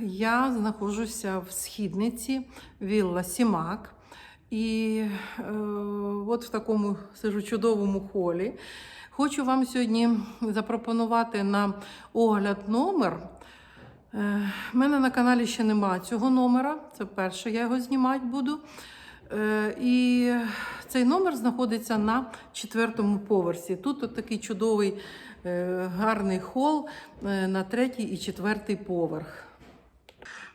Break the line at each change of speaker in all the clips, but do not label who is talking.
я знаходжуся в східниці Вілла Сімак. І е, от в такому сижу чудовому холі. Хочу вам сьогодні запропонувати на огляд номер. Е, У мене на каналі ще нема цього номера. Це перше, я його знімати буду. Е, І цей номер знаходиться на четвертому поверсі. Тут от такий чудовий е, гарний хол е, на третій і четвертий поверх.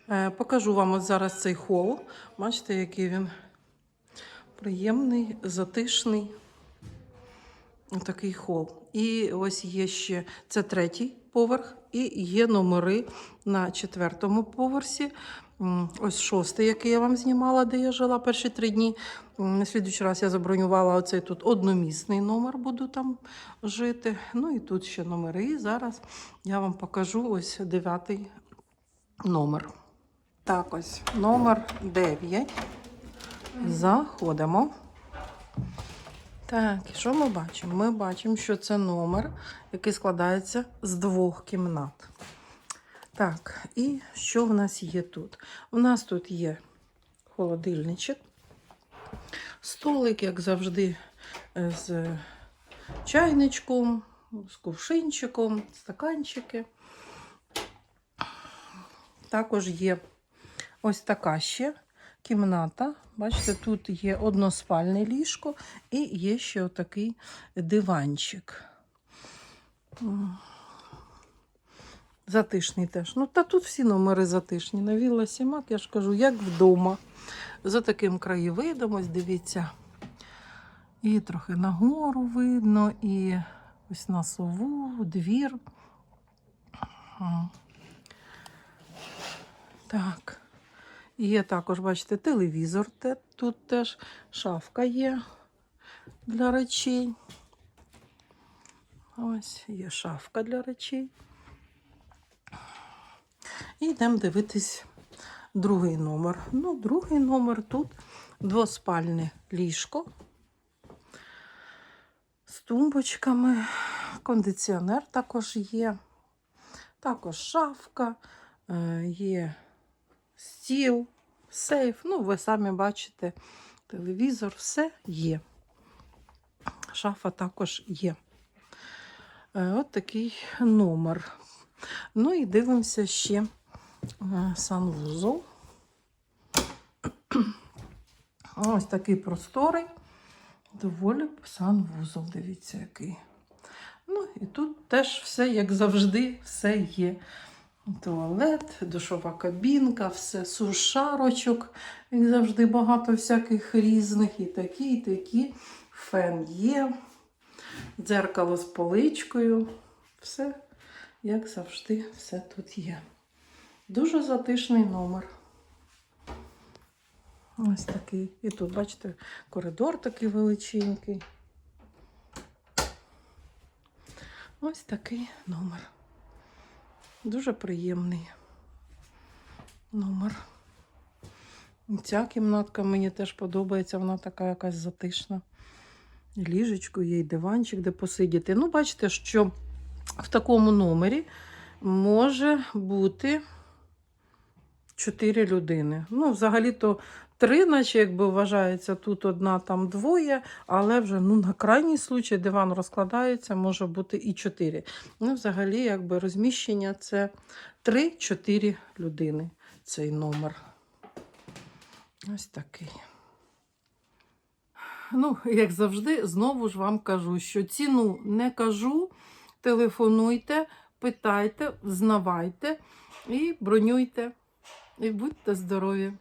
Е, Покажу вам от зараз цей хол. Бачите, який він приємний, затишний. Такий хол. І ось є ще це третій поверх, і є номери на четвертому поверсі. Ось шостий, який я вам знімала, де я жила перші три дні. На слідуючий раз я забронювала оцей тут одномісний номер, буду там жити. Ну і тут ще номери. І зараз я вам покажу ось дев'ятий номер. Так, ось номер 9. Заходимо. Так, і що ми бачимо? Ми бачимо, що це номер, який складається з двох кімнат. Так, і що в нас є тут? У нас тут є холодильничок, столик, як завжди, з чайничком, з кувшинчиком, стаканчики. Також є ось така ще кімната. Бачите, тут є односпальне ліжко і є ще отакий диванчик. Затишний теж. Ну, та тут всі номери затишні. На Вілла Сімак, я ж кажу, як вдома. За таким краєвидом, ось дивіться. І трохи нагору видно, і ось на сову, двір. Так. Є також, бачите, телевізор. Тут теж шафка є для речей. Ось є шафка для речей. І йдемо дивитись другий номер. Ну, другий номер тут двоспальне ліжко з тумбочками. Кондиціонер також є. Також шафка, е, є стіл, сейф. Ну, ви самі бачите, телевізор, все є. Шафа також є. Е, От такий номер. Ну і дивимося ще е, санвузол. Ось такий просторий, доволі санвузол. Дивіться, який. Ну, і тут теж все, як завжди, все є. Туалет, душова кабінка, все сушарочок, як завжди, багато всяких різних. І такі, і такі. Фен є, дзеркало з поличкою. Все, як завжди, все тут є. Дуже затишний номер. Ось такий. І тут, бачите, коридор такий величенький. Ось такий номер. Дуже приємний номер. Ця кімнатка мені теж подобається, вона така якась затишна. Ліжечко є, і диванчик, де посидіти. Ну, бачите, що в такому номері може бути 4 людини. Ну, взагалі-то три, наче якби вважається, тут одна, там двоє, але вже ну, на крайній случай диван розкладається, може бути і 4. Ну, взагалі, якби розміщення це 3-4 людини цей номер. Ось такий. Ну, як завжди, знову ж вам кажу, що ціну не кажу. Телефонуйте, питайте, знавайте і бронюйте. І будьте здорові!